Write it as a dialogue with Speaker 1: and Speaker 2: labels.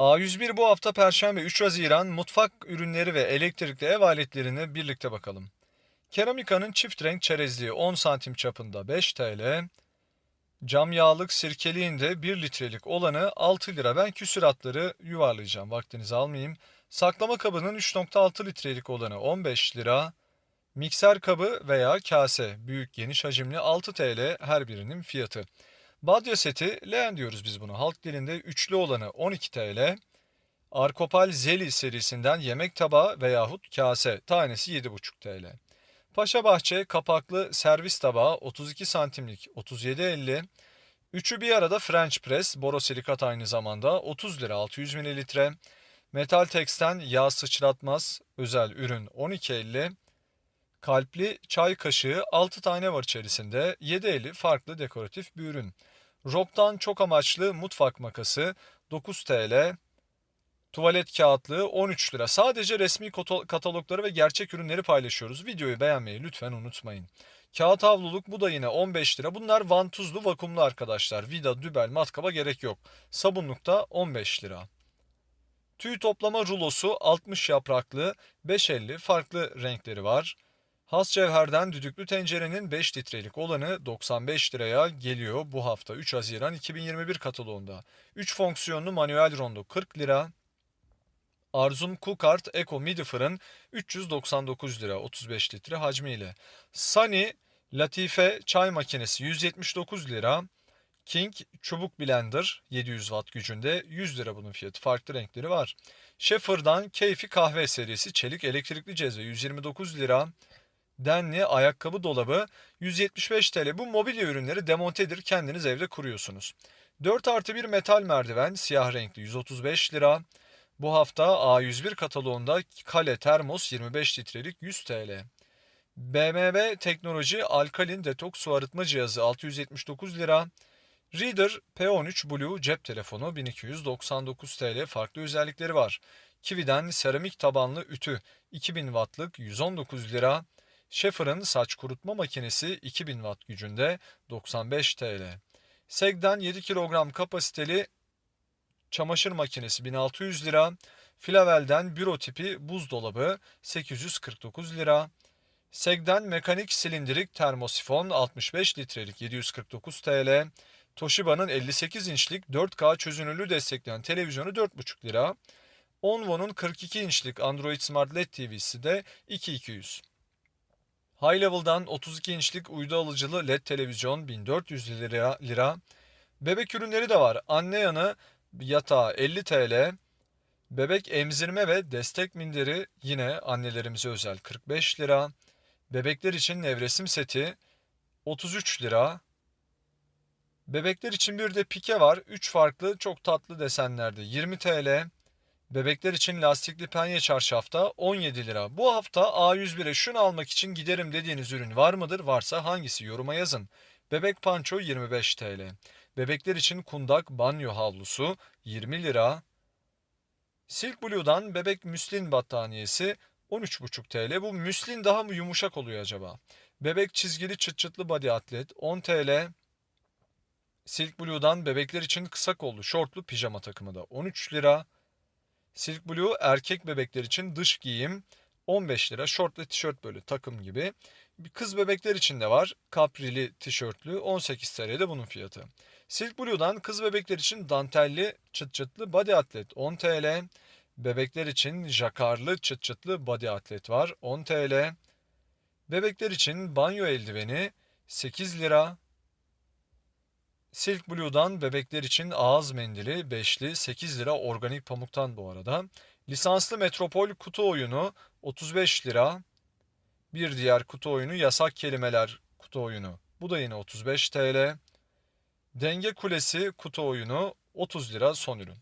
Speaker 1: A101 bu hafta Perşembe 3 Haziran mutfak ürünleri ve elektrikli ev aletlerini birlikte bakalım. Keramika'nın çift renk çerezliği 10 santim çapında 5 TL. Cam yağlık sirkeliğinde 1 litrelik olanı 6 lira. Ben küsuratları yuvarlayacağım vaktinizi almayayım. Saklama kabının 3.6 litrelik olanı 15 lira. Mikser kabı veya kase büyük geniş hacimli 6 TL her birinin fiyatı. Badya seti leğen diyoruz biz bunu. Halk dilinde üçlü olanı 12 TL. Arkopal Zeli serisinden yemek tabağı veyahut kase tanesi 7,5 TL. Paşa Bahçe kapaklı servis tabağı 32 santimlik 37.50. Üçü bir arada French Press borosilikat aynı zamanda 30 lira 600 mililitre. Metal Tex'ten yağ sıçratmaz özel ürün 12.50. Kalpli çay kaşığı 6 tane var içerisinde 7.50 farklı dekoratif bir ürün. Rock'tan çok amaçlı mutfak makası 9 TL. Tuvalet kağıtlığı 13 lira. Sadece resmi katalogları ve gerçek ürünleri paylaşıyoruz. Videoyu beğenmeyi lütfen unutmayın. Kağıt havluluk bu da yine 15 lira. Bunlar vantuzlu vakumlu arkadaşlar. Vida, dübel, matkaba gerek yok. Sabunluk da 15 lira. Tüy toplama rulosu 60 yapraklı 5.50 farklı renkleri var. Has cevherden düdüklü tencerenin 5 litrelik olanı 95 liraya geliyor bu hafta 3 Haziran 2021 kataloğunda. 3 fonksiyonlu manuel rondo 40 lira. Arzum Cookart Eco Midi Fırın 399 lira 35 litre hacmiyle. Sunny Latife çay makinesi 179 lira. King çubuk blender 700 watt gücünde 100 lira bunun fiyatı. Farklı renkleri var. Schaefer'dan Keyfi kahve serisi çelik elektrikli cezve 129 lira. Denli ayakkabı dolabı 175 TL. Bu mobilya ürünleri demontedir. Kendiniz evde kuruyorsunuz. 4 artı 1 metal merdiven siyah renkli 135 lira. Bu hafta A101 kataloğunda Kale Termos 25 litrelik 100 TL. BMW Teknoloji Alkalin Detoks Su Arıtma Cihazı 679 lira. Reader P13 Blue cep telefonu 1299 TL farklı özellikleri var. Kiwi'den seramik tabanlı ütü 2000 wattlık 119 lira. Schaefer'ın saç kurutma makinesi 2000 watt gücünde 95 TL. Seg'den 7 kilogram kapasiteli çamaşır makinesi 1600 lira. Filavel'den büro tipi buzdolabı 849 lira. Seg'den mekanik silindirik termosifon 65 litrelik 749 TL. Toshiba'nın 58 inçlik 4K çözünürlüğü destekleyen televizyonu 4,5 lira. Onvo'nun 42 inçlik Android Smart LED TV'si de 2200. High Level'dan 32 inçlik uydu alıcılı LED televizyon 1400 lira. lira. Bebek ürünleri de var. Anne yanı yatağı 50 TL. Bebek emzirme ve destek minderi yine annelerimize özel 45 lira. Bebekler için nevresim seti 33 lira. Bebekler için bir de pike var. 3 farklı çok tatlı desenlerde 20 TL. Bebekler için lastikli penye çarşafta 17 lira. Bu hafta A101'e şunu almak için giderim dediğiniz ürün var mıdır? Varsa hangisi yoruma yazın. Bebek panço 25 TL. Bebekler için kundak banyo havlusu 20 lira. Silk Blue'dan bebek müslin battaniyesi 13,5 TL. Bu müslin daha mı yumuşak oluyor acaba? Bebek çizgili çıt çıtlı body atlet 10 TL. Silk Blue'dan bebekler için kısa kollu şortlu pijama takımı da 13 lira. Silk Blue erkek bebekler için dış giyim 15 lira. Şort ve tişört böyle takım gibi. Kız bebekler için de var. Kaprili tişörtlü 18 TL de bunun fiyatı. Silk Blue'dan kız bebekler için dantelli çıt çıtlı body atlet 10 TL. Bebekler için jakarlı çıt çıtlı body atlet var 10 TL. Bebekler için banyo eldiveni 8 lira. Silk Blue'dan bebekler için ağız mendili beşli 8 lira organik pamuktan bu arada. Lisanslı Metropol kutu oyunu 35 lira. Bir diğer kutu oyunu yasak kelimeler kutu oyunu. Bu da yine 35 TL. Denge kulesi kutu oyunu 30 lira son ürün.